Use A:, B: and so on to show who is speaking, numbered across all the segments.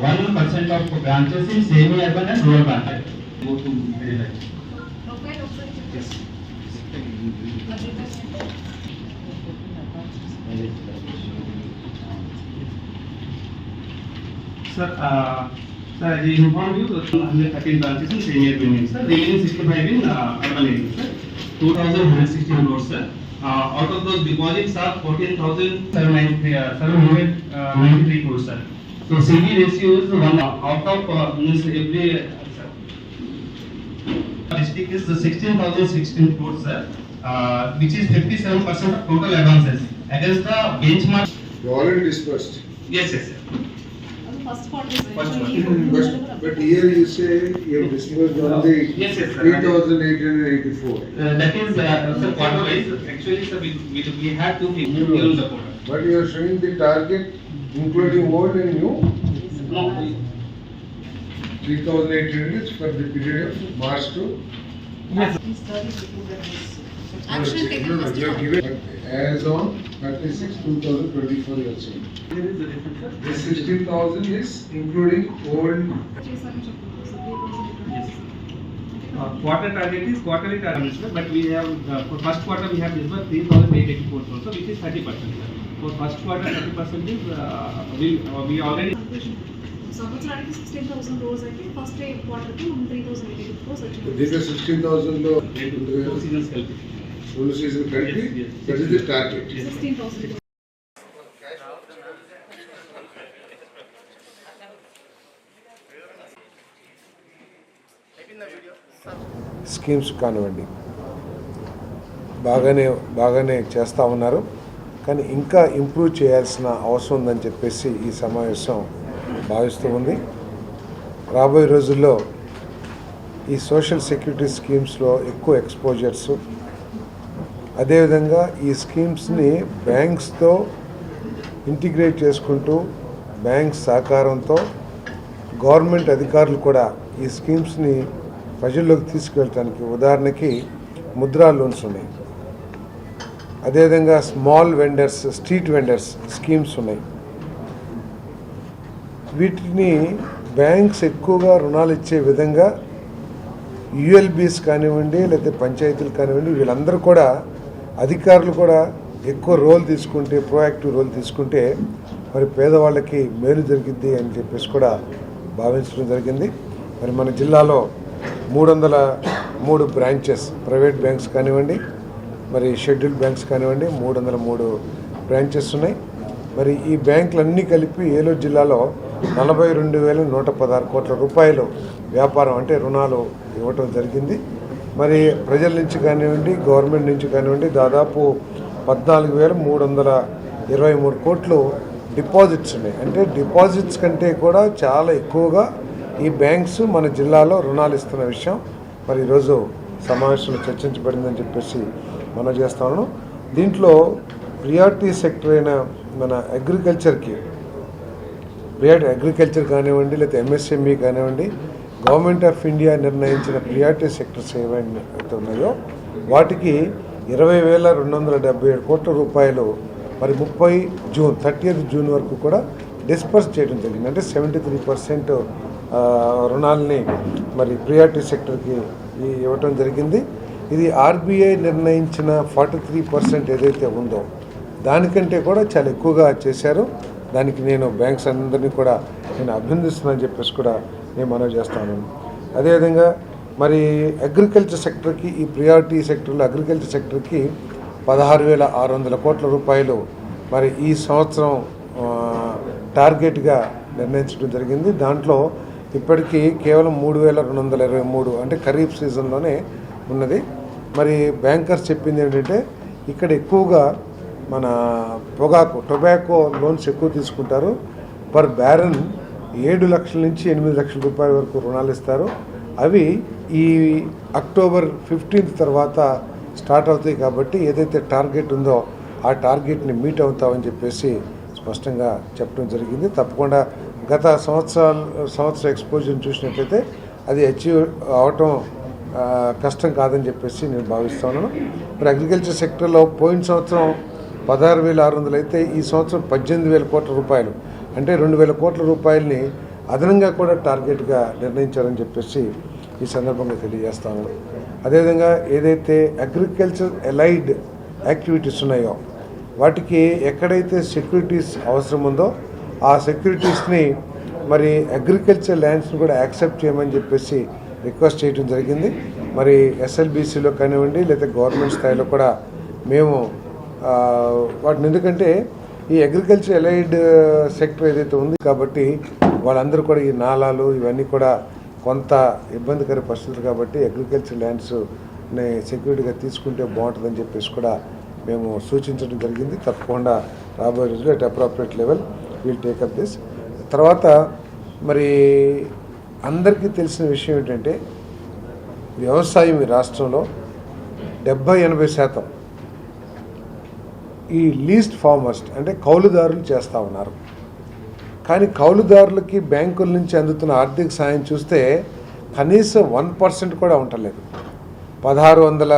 A: one percent of branches in semi-urban and rural branches. Go to very
B: high. Yes.
A: Sir, uh, sir, I informed you that 113 branches in semi-urban areas, sir. Remaining 65 in uh, urban areas, sir. 2,160 crores, sir. Uh, out of those deposits are 14,793 uh, crores, sir. So CV ratio is one out of uh, means every district is the 16,016 crores, sir, uh, which is 57 percent of total advances against the benchmark.
C: You already dispersed.
A: Yes, yes, sir. First
B: part
A: is
B: First part.
C: But, but here you say you have dispersed only
A: yes, yes,
C: 3,884.
A: Uh, that is, uh, sir, quarter wise. Actually, sir, we, we, we had to move the quarter.
C: But you are showing the target including old and new?
A: No.
C: 3,800 is for the period of March to.
A: Yes.
B: Actually, taking
C: no, you have given as on 36, 2024 you are saying.
A: There is a difference.
C: The 16,000 is including old.
A: Uh, quarter target is quarterly target, but we have uh, for first quarter we have disbursed 3,884 so which is 30 percent. Sir. For first quarter, thirty percent is, uh, we, uh, we already.
B: సంవత్సరానికి sixteen thousand రోజు అయితే first quarter three thousand eighty crores
C: దీంట్లో sixteen. రెండు season కలిపి.
B: Sixteen thousand
C: schemes కానివ్వండి బాగానే బాగానే చేస్తూ ఉన్నారు కానీ ఇంకా ఇంప్రూవ్ చేయాల్సిన అవసరం ఉందని చెప్పేసి ఈ సమావేశం భావిస్తూ ఉంది. రాబోయే రోజుల్లో ఈ సోషల్ సెక్యూరిటీ స్కీమ్స్లో ఎక్కువ ఎక్స్పోజర్స్ అదేవిధంగా ఈ స్కీమ్స్ని బ్యాంక్స్తో ఇంటిగ్రేట్ చేసుకుంటూ బ్యాంక్ సహకారంతో గవర్నమెంట్ అధికారులు కూడా ఈ స్కీమ్స్ని ప్రజల్లోకి తీసుకెళ్ళటానికి ఉదాహరణకి ముద్రా లోన్స్ ఉన్నాయి. అదేవిధంగా small vendors street vendors schemes ఉన్నాయి. వీటిని బ్యాంక్స్ ఎక్కువగా రుణాలు ఇచ్చే విధంగా యుఎల్బీస్ కానివ్వండి లేకపోతే పంచాయతీలు కానివ్వండి వీళ్ళందరూ కూడా అధికారులు కూడా ఎక్కువ రోల్ తీసుకుంటే ప్రోయాక్టివ్ రోల్ తీసుకుంటే మరి పేదవాళ్ళకి మేలు జరిగిద్ది అని చెప్పేసి కూడా భావించడం జరిగింది. మరి మన జిల్లాలో మూడు వందల మూడు బ్రాంచెస్ ప్రైవేట్ బ్యాంక్స్ కానివ్వండి మరి షెడ్యూల్డ్ బ్యాంక్స్ కానివ్వండి మూడు వందల మూడు బ్రాంచెస్ ఉన్నాయి. మరి ఈ బ్యాంకులన్నీ కలిపి ఏలూరు జిల్లాలో నలభై రెండు వేల నూట పదహారు కోట్ల రూపాయలు వ్యాపారం అంటే రుణాలు ఇవ్వటం జరిగింది. మరి ప్రజల నుంచి కానివ్వండి గవర్నమెంట్ నుంచి కానివ్వండి దాదాపు పద్నాలుగు వేల మూడు వందల ఇరవై మూడు కోట్లు డిపాజిట్స్ ఉన్నాయి. అంటే డిపాజిట్స్ కంటే కూడా చాలా ఎక్కువగా ఈ బ్యాంక్స్ మన జిల్లాలో రుణాలు ఇస్తున్న విషయం. మరి ఈరోజు సమావేశంలో చర్చించబడిందని చెప్పేసి మనం చేస్తాను. దీంట్లో ప్రియారిటీ సెక్టర్ అయిన మన అగ్రికల్చర్కి ప్రియారిటీ అగ్రికల్చర్ కానివ్వండి లేకపోతే ఎంఎస్ఎంఈ కానివ్వండి గవర్నమెంట్ ఆఫ్ ఇండియా నిర్ణయించిన ప్రియారిటీ సెక్టర్స్ ఏవైతే ఉన్నాయో వాటికి ఇరవై వేల రెండు వందల డెబ్బై ఏడు కోట్ల రూపాయలు మరి ముప్పై జూన్ థర్టీయత్ జూన్ వరకు కూడా డిస్పర్స్ చేయడం జరిగింది. అంటే సెవెంటీ త్రీ పర్సెంట్ రుణాలని మరి ప్రియారిటీ సెక్టర్కి ఇవ్వటం జరిగింది. ఇది ఆర్బీఐ నిర్ణయించిన ఫార్టీ త్రీ పర్సెంట్ ఏదైతే ఉందో దానికంటే కూడా చాలా ఎక్కువగా చేశారు. దానికి నేను బ్యాంక్స్ అందరినీ కూడా నేను అభినందిస్తున్నాను చెప్పేసి కూడా నేను మనవి చేస్తాను. అదేవిధంగా మరి అగ్రికల్చర్ సెక్టర్కి ఈ ప్రియారిటీ సెక్టర్లో అగ్రికల్చర్ సెక్టర్కి పదహారు వేల ఆరు వందల కోట్ల రూపాయలు మరి ఈ సంవత్సరం టార్గెట్గా నిర్ణయించడం జరిగింది. దాంట్లో ఇప్పటికీ కేవలం మూడు వేల రెండు వందల ఇరవై మూడు అంటే ఖరీఫ్ సీజన్లోనే ఉన్నది. మరి బ్యాంకర్స్ చెప్పింది ఏంటంటే ఇక్కడ ఎక్కువగా మన పొగాకు టొబాకో లోన్స్ ఎక్కువ తీసుకుంటారు. పర్ బ్యారన్ ఏడు లక్షల నుంచి ఎనిమిది లక్షల రూపాయల వరకు రుణాలు ఇస్తారు. అవి ఈ అక్టోబర్ ఫిఫ్టీన్త్ తర్వాత స్టార్ట్ అవుతాయి కాబట్టి ఏదైతే టార్గెట్ ఉందో ఆ టార్గెట్ని మీట్ అవుతామని చెప్పేసి స్పష్టంగా చెప్పడం జరిగింది. తప్పకుండా గత సంవత్సరాలు సంవత్సర ఎక్స్పోజర్ని చూసినట్లయితే అది అచీవ్ అవటం కష్టం కాదని చెప్పేసి నేను భావిస్తున్నాను. మరి అగ్రికల్చర్ సెక్టర్లో పోయిన సంవత్సరం పదహారు వేల ఆరు వందలు అయితే ఈ సంవత్సరం పద్దెనిమిది వేల కోట్ల రూపాయలు. అంటే రెండు వేల కోట్ల రూపాయలని అదనంగా కూడా టార్గెట్గా నిర్ణయించారని చెప్పేసి ఈ సందర్భంగా తెలియజేస్తాను. అదేవిధంగా ఏదైతే అగ్రికల్చర్ ఎలైడ్ యాక్టివిటీస్ ఉన్నాయో వాటికి ఎక్కడైతే సెక్యూరిటీస్ అవసరం ఉందో ఆ సెక్యూరిటీస్ని మరి అగ్రికల్చర్ ల్యాండ్స్ని కూడా యాక్సెప్ట్ చేయమని చెప్పేసి రిక్వెస్ట్ చేయడం జరిగింది. మరి ఎస్ఎల్బీసీలో కానివ్వండి లేదా గవర్నమెంట్ స్థాయిలో కూడా మేము వాటిని ఎందుకంటే ఈ అగ్రికల్చర్ ఎలైడ్ సెక్టర్ ఏదైతే ఉంది కాబట్టి వాళ్ళందరూ కూడా ఈ నాలాలు ఇవన్నీ కూడా కొంత ఇబ్బందికర పరిస్థితులు కాబట్టి అగ్రికల్చర్ ల్యాండ్స్ సెక్యూరిటీగా తీసుకుంటే బాగుంటుందని చెప్పేసి కూడా మేము సూచించడం జరిగింది. తప్పకుండా రాబోయే రోజుల్లో at appropriate level we'll take up this. తర్వాత మరి అందరికీ తెలిసిన విషయం ఏంటంటే వ్యవసాయం ఈ రాష్ట్రంలో డెబ్బై ఎనభై శాతం ఈ లీస్ట్ ఫార్మర్స్ అంటే కౌలుదారులు చేస్తూ ఉన్నారు. కానీ కౌలుదారులకి బ్యాంకుల నుంచి అందుతున్న ఆర్థిక సాయం చూస్తే కనీసం వన్ పర్సెంట్ కూడా ఉండలేదు పదహారు వందల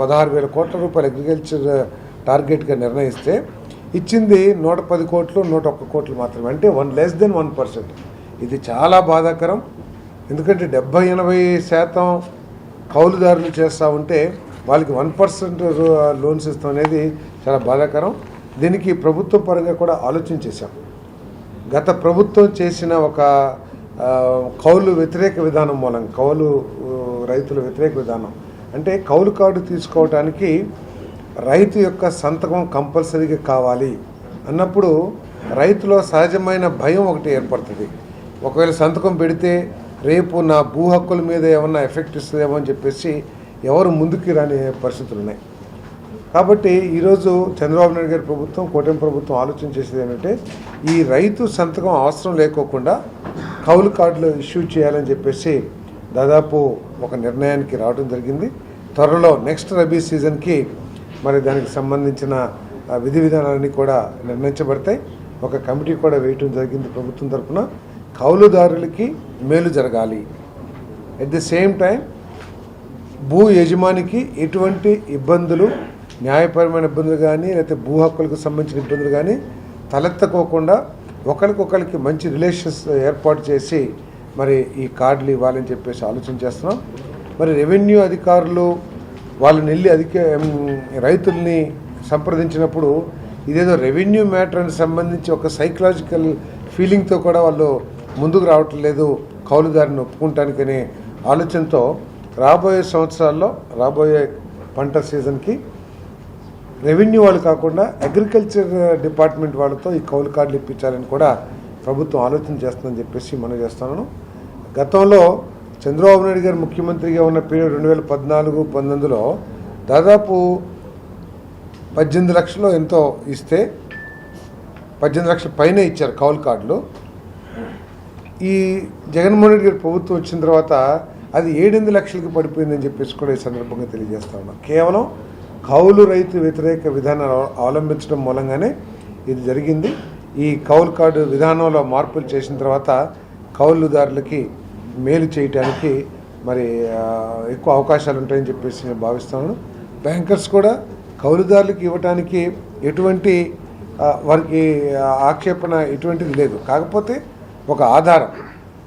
C: పదహారు వేల కోట్ల రూపాయలు అగ్రికల్చర్ టార్గెట్గా నిర్ణయిస్తే ఇచ్చింది నూట పది కోట్లు నూట ఒక్క కోట్లు మాత్రమే. అంటే one less than one percent ఇది చాలా బాధాకరం. ఎందుకంటే డెబ్బై ఎనభై శాతం కౌలుదారులు చేస్తూ ఉంటే వాళ్ళకి వన్ పర్సెంట్ లోన్స్ ఇస్తాం అనేది చాలా బాధాకరం. దీనికి ప్రభుత్వ పరంగా కూడా ఆలోచన చేశాం. గత ప్రభుత్వం చేసిన ఒక కౌలు వ్యతిరేక విధానం మూలం కౌలు రైతుల వ్యతిరేక విధానం. అంటే కౌలు కార్డు తీసుకోవడానికి రైతు యొక్క సంతకం కంపల్సరీగా కావాలి అన్నప్పుడు రైతులో సహజమైన భయం ఒకటి ఏర్పడుతుంది. ఒకవేళ సంతకం పెడితే రేపు నా భూ హక్కుల మీద ఏమన్నా ఎఫెక్ట్ ఇస్తుందేమో అని చెప్పేసి ఎవరు ముందుకు రాని పరిస్థితులు ఉన్నాయి. కాబట్టి ఈరోజు చంద్రబాబు నాయుడు గారి ప్రభుత్వం కూటమి ప్రభుత్వం ఆలోచన చేసేది ఏంటంటే ఈ రైతు సంతకం అవసరం లేకోకుండా కౌలు కార్డులు ఇష్యూ చేయాలని చెప్పేసి దాదాపు ఒక నిర్ణయానికి రావడం జరిగింది. త్వరలో నెక్స్ట్ రబీ సీజన్కి మరి దానికి సంబంధించిన విధి విధానాలన్నీ కూడా నిర్ణయించబడతాయి. ఒక కమిటీ కూడా వేయటం జరిగింది ప్రభుత్వం తరఫున. కౌలుదారులకి మేలు జరగాలి. ఎట్ ది సేమ్ టైం భూ యజమానికి ఎటువంటి ఇబ్బందులు న్యాయపరమైన ఇబ్బందులు కానీ లేకపోతే భూ హక్కులకు సంబంధించిన ఇబ్బందులు కానీ తలెత్తకోకుండా ఒకరికొకరికి మంచి రిలేషన్స్ ఏర్పాటు చేసి మరి ఈ కార్డులు ఇవ్వాలని చెప్పేసి ఆలోచన చేస్తున్నాం. మరి రెవెన్యూ అధికారులు వాళ్ళని వెళ్ళి అధిక రైతుల్ని సంప్రదించినప్పుడు ఇదేదో రెవెన్యూ మ్యాటర్ని సంబంధించి ఒక సైకలాజికల్ ఫీలింగ్తో కూడా వాళ్ళు ముందుకు రావటం లేదు కౌలుదారిని ఒప్పుకుంటానికనే ఆలోచనతో రాబోయే సంవత్సరాల్లో రాబోయే పంట సీజన్కి రెవెన్యూ వాళ్ళు కాకుండా అగ్రికల్చర్ డిపార్ట్మెంట్ వాళ్ళతో ఈ కౌలు కార్డులు ఇప్పించాలని కూడా ప్రభుత్వం ఆలోచన చేస్తుందని చెప్పేసి మనం చేస్తున్నాను. గతంలో చంద్రబాబు నాయుడు గారు ముఖ్యమంత్రిగా ఉన్న పీరియడ్ రెండు వేల పద్నాలుగు పంతొమ్మిదిలో దాదాపు పద్దెనిమిది లక్షలు ఎంతో ఇస్తే పద్దెనిమిది లక్షల పైన ఇచ్చారు కౌలు కార్డులు. ఈ జగన్మోహన్ రెడ్డి గారి ప్రభుత్వం వచ్చిన తర్వాత అది ఏడెనిమిది లక్షలకి పడిపోయిందని చెప్పేసి కూడా ఈ సందర్భంగా తెలియజేస్తా ఉన్నాం. కేవలం కౌలు రైతు వ్యతిరేక విధానాలు అవలంబించడం మూలంగానే ఇది జరిగింది. ఈ కౌలు కార్డు విధానంలో మార్పులు చేసిన తర్వాత కౌలుదారులకి మేలు చేయటానికి మరి ఎక్కువ అవకాశాలు ఉంటాయని చెప్పేసి నేను భావిస్తున్నాను బ్యాంకర్స్ కూడా కౌలుదారులకు ఇవ్వటానికి ఎటువంటి వారికి ఆక్షేపణ ఎటువంటిది లేదు. కాకపోతే ఒక ఆధారం.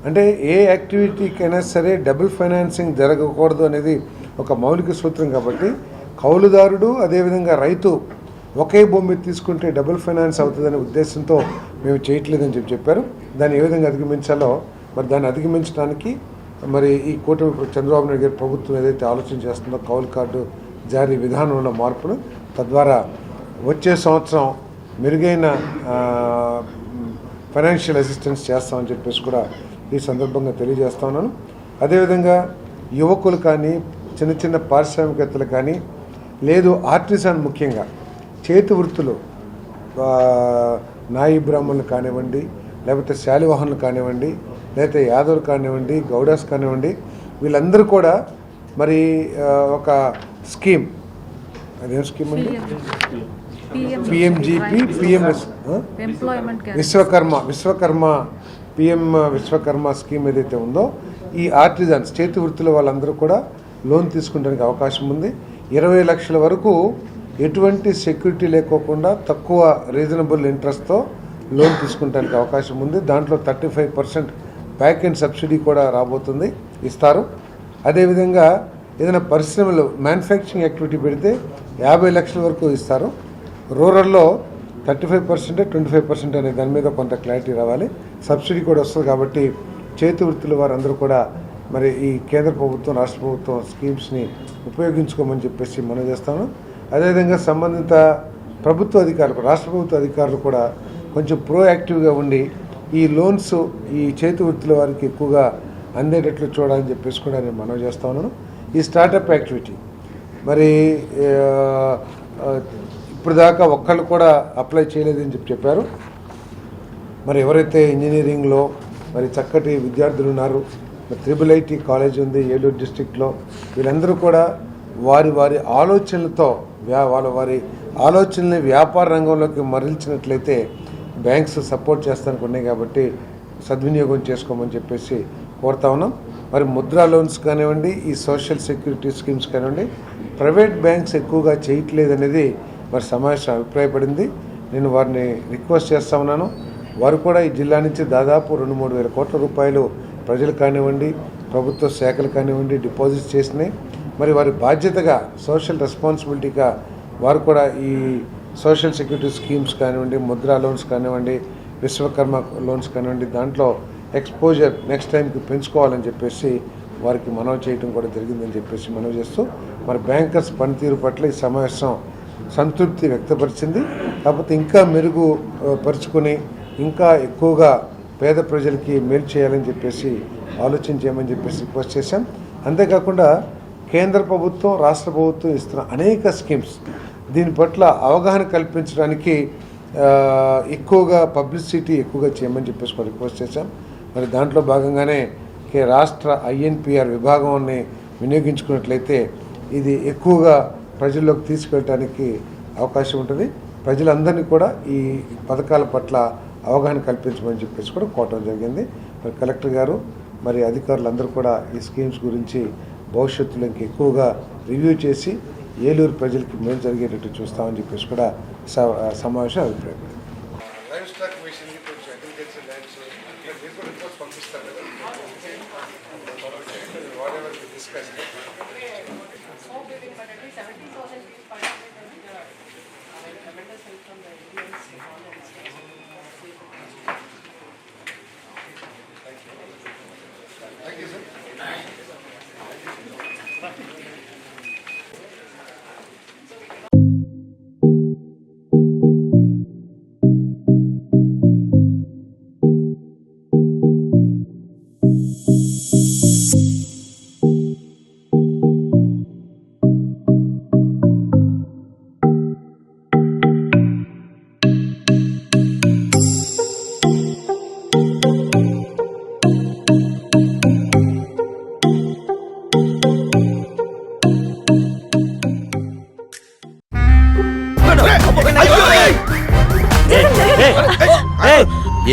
C: అంటే ఏ యాక్టివిటీకైనా సరే డబుల్ ఫైనాన్సింగ్ జరగకూడదు అనేది ఒక మౌలిక సూత్రం కాబట్టి కౌలుదారుడు అదేవిధంగా రైతు ఒకే భూమి తీసుకుంటే డబుల్ ఫైనాన్స్ అవుతుందనే ఉద్దేశంతో మేము చేయట్లేదని చెప్పి చెప్పారు. దాన్ని ఏ విధంగా అధిగమించాలో మరి దాన్ని అధిగమించడానికి మరి ఈ కూటమి చంద్రబాబు నాయుడు గారి ప్రభుత్వం ఏదైతే ఆలోచన చేస్తుందో కౌలు కార్డు జారీ విధానంలో మార్పులు తద్వారా వచ్చే సంవత్సరం మెరుగైన ఫైనాన్షియల్ అసిస్టెన్స్ చేస్తామని చెప్పేసి కూడా ఈ సందర్భంగా తెలియజేస్తా ఉన్నాను. అదేవిధంగా యువకులు కానీ చిన్న చిన్న పారిశ్రామికవేత్తలు కానీ లేదు ఆర్టిసాన్ ముఖ్యంగా చేతి వృత్తులు నాయి బ్రాహ్మణులు కానివ్వండి లేకపోతే శాలివాహనులు కానివ్వండి లేకపోతే యాదవులు కానివ్వండి గౌడాస్ కానివ్వండి వీళ్ళందరూ కూడా మరి ఒక స్కీమ్. అదేం స్కీమ్ అండి? PMGP PMS Vishwakarma Vishwakarma PM Vishwakarma scheme ఏదైతే ఉందో ఈ ఆర్టిజన్స్ చేతి వృత్తుల వాళ్ళందరూ కూడా లోన్ తీసుకుంటానికి అవకాశం ఉంది. ఇరవై లక్షల వరకు ఎటువంటి సెక్యూరిటీ లేకోకుండా తక్కువ రీజనబుల్ ఇంట్రెస్ట్తో లోన్ తీసుకుంటానికి అవకాశం ఉంది. దాంట్లో thirty five percent back end subsidy కూడా రాబోతుంది ఇస్తారు. అదేవిధంగా ఏదైనా పరిశ్రమలు మ్యానుఫ్యాక్చరింగ్ యాక్టివిటీ పెడితే యాభై లక్షల వరకు ఇస్తారు. రూరల్లో thirty five percent twenty five percent అనే దాని మీద కొంత క్లారిటీ రావాలి. సబ్సిడీ కూడా వస్తుంది కాబట్టి చేతి వృత్తుల వారందరూ కూడా మరి ఈ కేంద్ర ప్రభుత్వం రాష్ట్ర ప్రభుత్వం స్కీమ్స్ని ఉపయోగించుకోమని చెప్పేసి మనం చేస్తాను. అదేవిధంగా సంబంధిత ప్రభుత్వ అధికారులు రాష్ట్ర ప్రభుత్వ అధికారులు కూడా కొంచెం ప్రోయాక్టివ్గా ఉండి ఈ లోన్స్ ఈ చేతి వృత్తుల వారికి ఎక్కువగా అందేటట్లు చూడాలని చెప్పేసి కూడా నేను మనవి చేస్తా ఉన్నాను. ఈ స్టార్టప్ యాక్టివిటీ. మరి ఇప్పుడు దాకా ఒక్కళ్ళు కూడా అప్లై చేయలేదని చెప్పి చెప్పారు. మరి ఎవరైతే ఇంజనీరింగ్లో మరి చక్కటి విద్యార్థులు ఉన్నారు మరి త్రిబుల్ ఐటీ కాలేజ్ ఉంది ఏలూరు డిస్టిక్లో వీళ్ళందరూ కూడా వారి వారి ఆలోచనలతో వ్యా వాళ్ళ వారి ఆలోచనల్ని వ్యాపార రంగంలోకి మరల్చినట్లయితే బ్యాంక్స్ సపోర్ట్ చేస్తానికి ఉన్నాయి కాబట్టి సద్వినియోగం చేసుకోమని చెప్పేసి కోరుతా ఉన్నాం. మరి ముద్రా లోన్స్ కానివ్వండి ఈ సోషల్ సెక్యూరిటీ స్కీమ్స్ కానివ్వండి ప్రైవేట్ బ్యాంక్స్ ఎక్కువగా చేయట్లేదు అనేది మరి సమావేశం అభిప్రాయపడింది. నేను వారిని రిక్వెస్ట్ చేస్తా ఉన్నాను. వారు కూడా ఈ జిల్లా నుంచి దాదాపు రెండు మూడు వేల కోట్ల రూపాయలు ప్రజలు కానివ్వండి ప్రభుత్వ శాఖలు కానివ్వండి డిపాజిట్ చేసినాయి. మరి వారి బాధ్యతగా సోషల్ రెస్పాన్సిబిలిటీగా వారు కూడా ఈ సోషల్ సెక్యూరిటీ స్కీమ్స్ కానివ్వండి ముద్రా లోన్స్ కానివ్వండి విశ్వకర్మ లోన్స్ కానివ్వండి దాంట్లో ఎక్స్పోజర్ నెక్స్ట్ టైంకి పెంచుకోవాలని చెప్పేసి వారికి మనవి చేయడం కూడా జరిగిందని చెప్పేసి మనవి చేస్తూ మరి బ్యాంకర్స్ పనితీరు పట్ల ఈ సమావేశం సంతృప్తి వ్యక్తపరిచింది. కాకపోతే ఇంకా మెరుగు పరుచుకొని ఇంకా ఎక్కువగా పేద ప్రజలకి మేలు చేయాలని చెప్పేసి ఆలోచన చేయమని చెప్పేసి రిక్వెస్ట్ చేశాం. అంతేకాకుండా కేంద్ర ప్రభుత్వం రాష్ట్ర ప్రభుత్వం ఇస్తున్న అనేక స్కీమ్స్ దీని పట్ల అవగాహన కల్పించడానికి ఎక్కువగా పబ్లిసిటీ ఎక్కువగా చేయమని చెప్పేసి మనం రిక్వెస్ట్ చేశాం. మరి దాంట్లో భాగంగానే కే రాష్ట్ర ఐఎన్పిఆర్ విభాగాన్ని వినియోగించుకున్నట్లయితే ఇది ఎక్కువగా ప్రజల్లోకి తీసుకెళ్ళడానికి అవకాశం ఉంటుంది. ప్రజలందరినీ కూడా ఈ పథకాల పట్ల అవగాహన కల్పించమని చెప్పేసి కూడా కోవటం జరిగింది. మరి కలెక్టర్ గారు మరి అధికారులందరూ కూడా ఈ స్కీమ్స్ గురించి భవిష్యత్తులో ఇంక ఎక్కువగా రివ్యూ చేసి ఏలూరు ప్రజలకి మేలు జరిగేటట్టు చూస్తామని చెప్పేసి కూడా స- సమావేశం అభిప్రాయపడింది. 他们比较喜欢那。